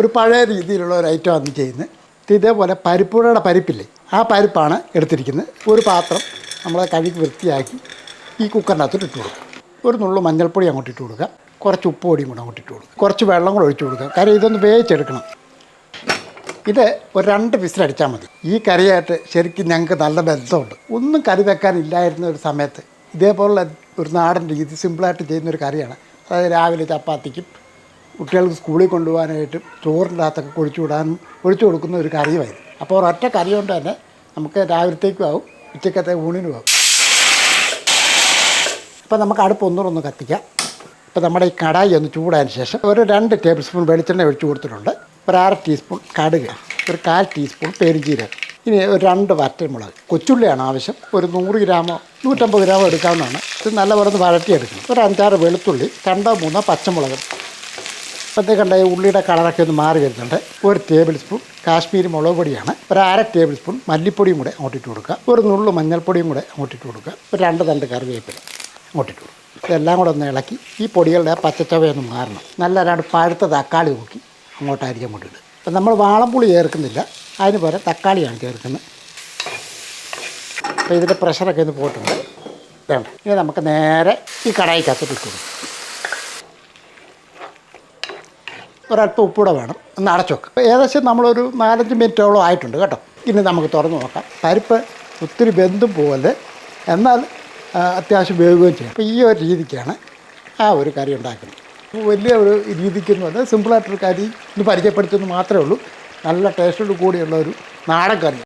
ഒരു പഴയ രീതിയിലുള്ള ഒരു ഐറ്റം ആണ് ചെയ്യുന്നത്. ഇത് ഇതേപോലെ പരിപ്പുഴയുടെ പരിപ്പില്ലേ ആ പരിപ്പാണ് എടുത്തിരിക്കുന്നത്. ഒരു പാത്രം നമ്മൾ കഴുകി വൃത്തിയാക്കി ഈ കുക്കറിനകത്തോട്ട് ഇട്ട് കൊടുക്കുക. ഒരു നുള്ളു മഞ്ഞൾപ്പൊടി അങ്ങോട്ട് ഇട്ട് കൊടുക്കുക. കുറച്ച് ഉപ്പ് പൊടിയും കൂടെ അങ്ങോട്ട് ഇട്ട് കൊടുക്കുക. കുറച്ച് വെള്ളം കൂടെ ഒഴിച്ച് കൊടുക്കുക. കാര്യം ഇതൊന്ന് വേവിച്ചെടുക്കണം. ഇത് ഒരു രണ്ട് വിസിലടിച്ചാൽ മതി. ഈ കറിയായിട്ട് ശരിക്കും ഞങ്ങൾക്ക് നല്ല ബന്ധമുണ്ട്. ഒന്നും കറി വെക്കാനില്ലായിരുന്ന ഒരു സമയത്ത് ഇതേപോലുള്ള ഒരു നാടൻ രീതി സിമ്പിളായിട്ട് ചെയ്യുന്ന ഒരു കറിയാണ്. അതായത് രാവിലെ ചപ്പാത്തിക്കും കുട്ടികൾക്ക് സ്കൂളിൽ കൊണ്ടുപോകാനായിട്ടും ചോറിന്റെ അകത്തൊക്കെ കുഴിച്ചു വിടാനും ഒഴിച്ചു കൊടുക്കുന്ന ഒരു കറിയുമായിരുന്നു അപ്പോൾ ഒരൊറ്റ കറി കൊണ്ട് തന്നെ നമുക്ക് രാവിലത്തേക്കും ആവും ഉച്ചക്കത്തെ ഊണിനും ആവും. അപ്പോൾ നമുക്ക് അടുപ്പ് ഒന്നുകൂടെ ഒന്ന് കത്തിക്കാം. ഇപ്പോൾ നമ്മുടെ ഈ കടായി ഒന്ന് ചൂടായതിന് ശേഷം ഒരു രണ്ട് ടേബിൾ സ്പൂൺ വെളിച്ചെണ്ണ ഒഴിച്ചു കൊടുത്തിട്ടുണ്ട്. ഒരു അര ടീസ്പൂൺ കടുക് ഒരു കാൽ ടീസ്പൂൺ പെരുംജീരകം ഇനി ഒരു രണ്ട് വറ്റൽമുളക് കൊച്ചുള്ളിയാണ് ആവശ്യം. ഒരു നൂറ് ഗ്രാമോ നൂറ്റമ്പത് ഗ്രാമോ എടുക്കാവുന്നതാണ്. ഇത് നല്ലപോലെ ഒന്ന് വഴറ്റിയെടുക്കണം. ഒരു അഞ്ചാറ് വെളുത്തുള്ളി രണ്ടോ മൂന്നോ പച്ചമുളക് അപ്പോഴത്തേക്ക് കണ്ട ഉള്ളിയുടെ കളറൊക്കെ ഒന്ന് മാറി വരുന്നുണ്ട്. ഒരു ടേബിൾ സ്പൂൺ കാശ്മീരി മുളക് പൊടിയാണ്. ഒരു അര ടേബിൾ സ്പൂൺ മല്ലിപ്പൊടിയും കൂടെ അങ്ങോട്ടിട്ട് കൊടുക്കുക. ഒരു നുള്ളു മഞ്ഞൾപ്പൊടിയും കൂടെ അങ്ങോട്ടിട്ട് കൊടുക്കുക. ഒരു രണ്ട് തണ്ട് കറിവേപ്പില അങ്ങോട്ടിട്ട് കൊടുക്കുക. ഇതെല്ലാം കൂടെ ഒന്ന് ഇളക്കി ഈ പൊടികളുടെ പച്ചച്ചവയൊന്ന് മാറണം. നല്ല രണ്ട് പഴുത്ത തക്കാളി നോക്കി അങ്ങോട്ടായിരിക്കും അങ്ങോട്ട് ഇടുക. അപ്പം നമ്മൾ വാളംപുളി ചേർക്കുന്നില്ല. അതിന് പകരം തക്കാളിയാണ് ചേർക്കുന്നത്. അപ്പോൾ ഇതിന്റെ പ്രഷറൊക്കെ ഒന്ന് പോയിട്ടുണ്ട്. വേണ്ട ഇനി നമുക്ക് നേരെ ഈ കടായിക്കകത്ത് ഇട്ട് കൊടുക്കും. ഒരല്പം ഉപ്പൂടെ വേണം. ഒന്ന് അപ്പോൾ ഏകദേശം നമ്മളൊരു നാലഞ്ച് മിനിറ്റോളം ആയിട്ടുണ്ട് കേട്ടോ. ഇനി നമുക്ക് തുറന്ന് നോക്കാം. പരിപ്പ് ഒത്തിരി ബന്ധം പോലെ എന്നാൽ അത്യാവശ്യം വേവുകയും ചെയ്യും. അപ്പോൾ ഈ ഒരു രീതിക്കാണ് ആ ഒരു കറി ഉണ്ടാക്കുന്നത്. വലിയ ഒരു രീതിക്കൊന്നും അല്ല സിമ്പിളായിട്ടൊരു കറി ഇന്ന് പരിചയപ്പെടുത്തുന്നത് മാത്രമേ ഉള്ളൂ. നല്ല ടേസ്റ്റോട് കൂടിയുള്ള ഒരു നാടൻ കറി.